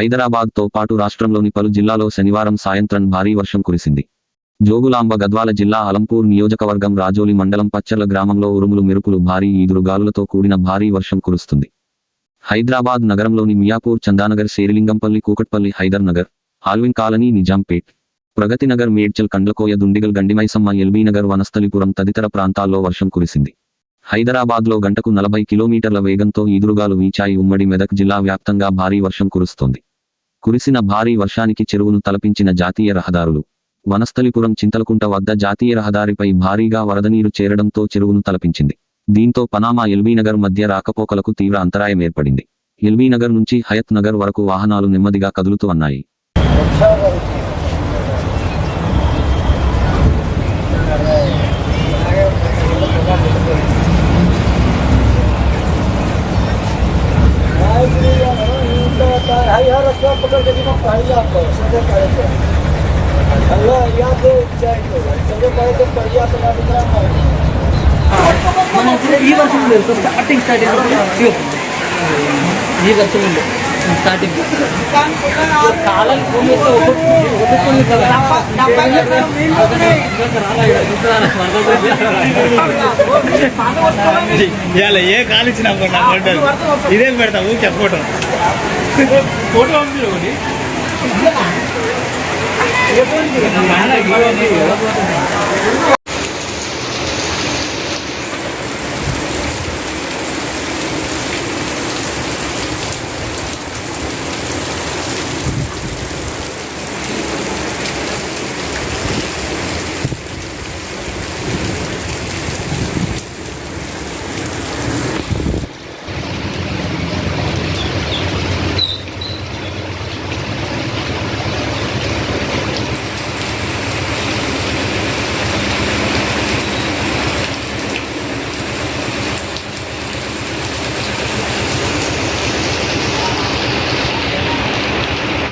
హైదరాబాద్తో పాటు రాష్ట్రంలోని పలు జిల్లాలో శనివారం సాయంత్రం భారీ వర్షం కురిసింది. జోగులాంబ గద్వాల జిల్లా అలంపూర్ నియోజకవర్గం రాజోలి మండలం పచ్చర్ల గ్రామంలో ఉరుములు మెరుపులు భారీ ఈదురుగాలులతో కూడిన భారీ వర్షం కురుస్తుంది. హైదరాబాద్ నగరంలోని మియాపూర్ చందానగర్ శేరిలింగంపల్లి కూకట్పల్లి హైదర్ నగర్ ఆల్విన్ కాలనీ నిజాంపేట్ ప్రగతినగర్ మేడ్చల్ కండ్లకోయ దుండిగల్ గండిమైసమ్మ ఎల్బీనగర్ వనస్థలిపురం తదితర ప్రాంతాల్లో వర్షం కురిసింది. హైదరాబాద్లో గంటకు నలభై కిలోమీటర్ల వేగంతో ఈదురుగాలు వీచాయి. ఉమ్మడి మెదక్ జిల్లా వ్యాప్తంగా భారీ వర్షం కురుస్తోంది. కురిసిన భారీ వర్షానికి చెరువును తలపించిన జాతీయ రహదారులు. వనస్థలిపురం చింతలకుంట వద్ద జాతీయ రహదారిపై భారీగా వరదనీరు చేరడంతో చెరువును తలపించింది. దీంతో పనామా ఎల్బీనగర్ మధ్య రాకపోకలకు తీవ్ర అంతరాయం ఏర్పడింది. ఎల్బీనగర్ నుంచి హయత్ నగర్ వరకు వాహనాలు నెమ్మదిగా కదులుతూ అన్నాయి यार रस्ता पकड़ के दिमाग पाएंगे आपको समझे पाए थे अल्लाह याद जाएंगे समझे पाए तो बढ़िया बना दिखा మనం ఇప్పుడు ఈ వర్షం లేదు స్టార్టింగ్ స్టార్టింగ్ ఈ వర్షం ఉంది స్టార్టింగ్ కాలం భూమి ఇవాళ ఏ కాలు ఇచ్చినా ఇదేం పెడతా? ఊరికే ఫోటో. ఫోటో పంపి ఒకటి.